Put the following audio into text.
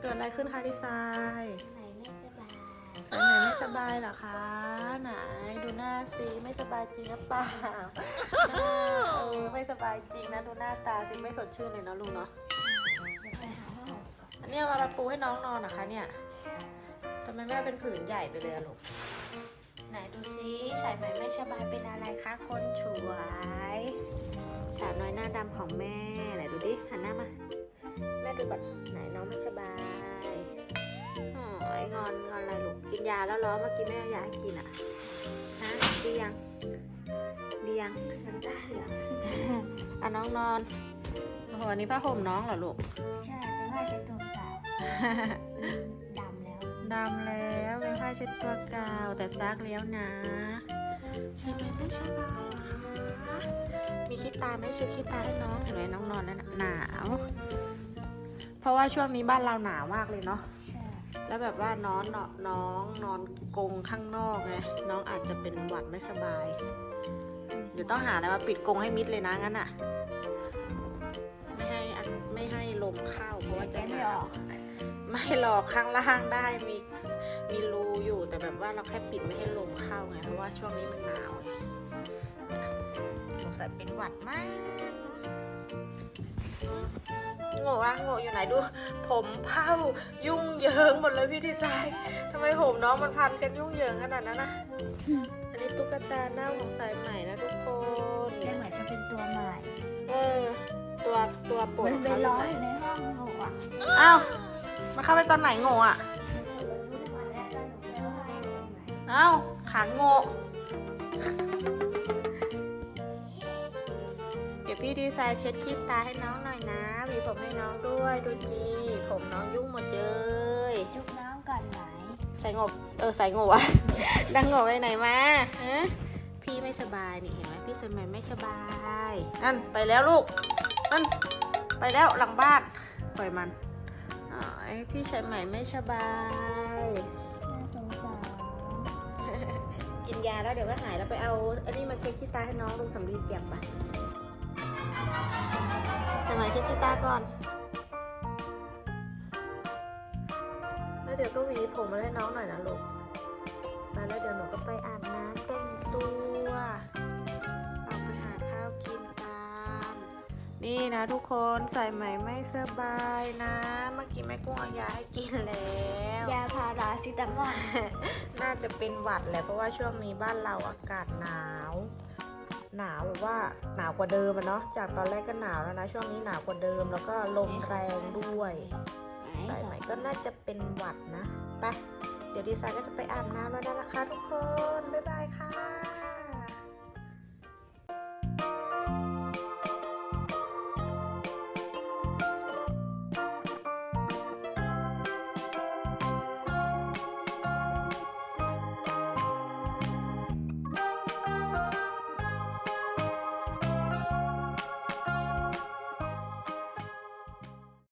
เกิดอะไรขึ้นคะดีไซน์ไหนไม่สบายสายไหนไม่สบายเหรอคะ ไหนดูหน้าสิไม่สบายจริงหรือเปล่าหน้าเออไม่สบายจริงนะดูหน้าตาสิไม่สดชื่นเลยเนาะลูกเนาะเดี๋ยวไปหาผ้าห่มก่อนอันนี้เอามาปูให้น้องนอนเหรอคะเนี่ยทำไมแม่เป็นผืนใหญ่ไปเลยอะลูกไหนดูซิสายไหมไม่สบายเป็นอะไรคะคนสวยสาวน้อยหน้าดำของแม่ไหนดูดิหันหน้ามา แม่ดูก่อนไหนน้องไม่สบายอ๋อไอ้งอนงอนอะไรลูกกินยาแล้วเหรอเมื่อกี้แม่เอายาให้กินอะฮะดียังดียังน้ำตาเหลืองอะน้องนอนโอ้โหอันนี้ผ้าห่มน้องเหรอลูกใช่เป็นผ้าเช็ดตัวเก่าดำแล้วดำแล้วเป็นผ้าเช็ดตัวเก่าแต่ซักแล้วนะใช่ไหมไม่สบายเหรอคะมีขี้ตาไหมเช็ดขี้ตาให้น้องเห็นไหมน้องนอนแล้วนะหนาว เพราะว่าช่วงนี้บ้านเราหนาวมากเลยเนาะใช่แล้วแบบว่าน้องเนาะน้องนอนกรงข้างนอกไงน้องอาจจะเป็นหวัดไม่สบาย เดี๋ยวต้องหาอะไรมาปิดกรงให้มิดเลยนะงั้นอะไม่ให้อัดไม่ให้ลมเข้าเพราะว่าใจจะหไม่นาอวอกไม่หรอกข้างล่างได้มีมีรูอยู่แต่แบบว่าเราแค่ปิดไม่ให้ลมเข้าไงเพราะว่าช่วงนี้มันหนาวไงสงสัยเป็นหวัดมาก โง่อะโง่อยู่ไหนดู ผมเผ้ายุ่งเหยิงหมดเลยพี่ทีไซน์ทำไมผมน้องมันพันกันยุ่งเหยิงขนาดนั้นนะอันนี้ตุ๊กตาหน้าของสายใหม่นะทุกคนแต่เหมือนจะเป็นตัวใหม่ เออ ตัวตัวโปรดมัขนองไปเขาอร้ยู่อนไหนอยู่ในห้องหนูอะอ้าวมันเข้าไปตอนไหนโง่อะเอ้าขาโง่ พี่ดีไซน์เช็ดขี้ตาให้น้องหน่อยนะหวีผมให้น้องด้วยดูจีผมน้องยุ่งหมดเลยจุกน้องก่อนไหนใส่งบเออใส่งบวะดังงบไปไหนมาฮะพี่ไม่สบายนี่เห็นไหมพี่สมัยไม่สบายนั่นไปแล้วลูกนั่นไปแล้วหลังบ้านปล่อยมันอ๋อพี่สมัยไม่สบายน่าสงสารกินยาแล้วเดี๋ยวก็หายแล้วไปเอาอันนี้มาเช็คขี้ตาให้น้องลูกสำลีเปียกไป จะมาเช็คขี้ตาก่อน แล้วเดี๋ยวก็หวีผมมาให้น้องหน่อยนะลูกมาแล้วเดี๋ยวหนูก็ไปอาบน้ำแต่งตัวออกไปหาข้าวกินกันนี่นะทุกคนใส่ไหมไม่สบายนะ เมื่อกี้แม่กุ้งเอายาให้กินแล้วยาพาราซิตามอลน่าจะเป็นหวัดแหละเพราะว่าช่วงนี้บ้านเราอากาศหนาว หนาวแบบว่าหนาวกว่าเดิมอะเนาะจากตอนแรกก็หนาวแล้วนะ ช่วงนี้หนาวกว่าเดิมแล้วก็ลมแรงด้วยสายใหม่ก็น่าจะเป็นหวัดนะไปเดี๋ยวดีไซน์ก็จะไปอาบน้ำแล้วนะคะทุกคน บ๊ายบายค่ะ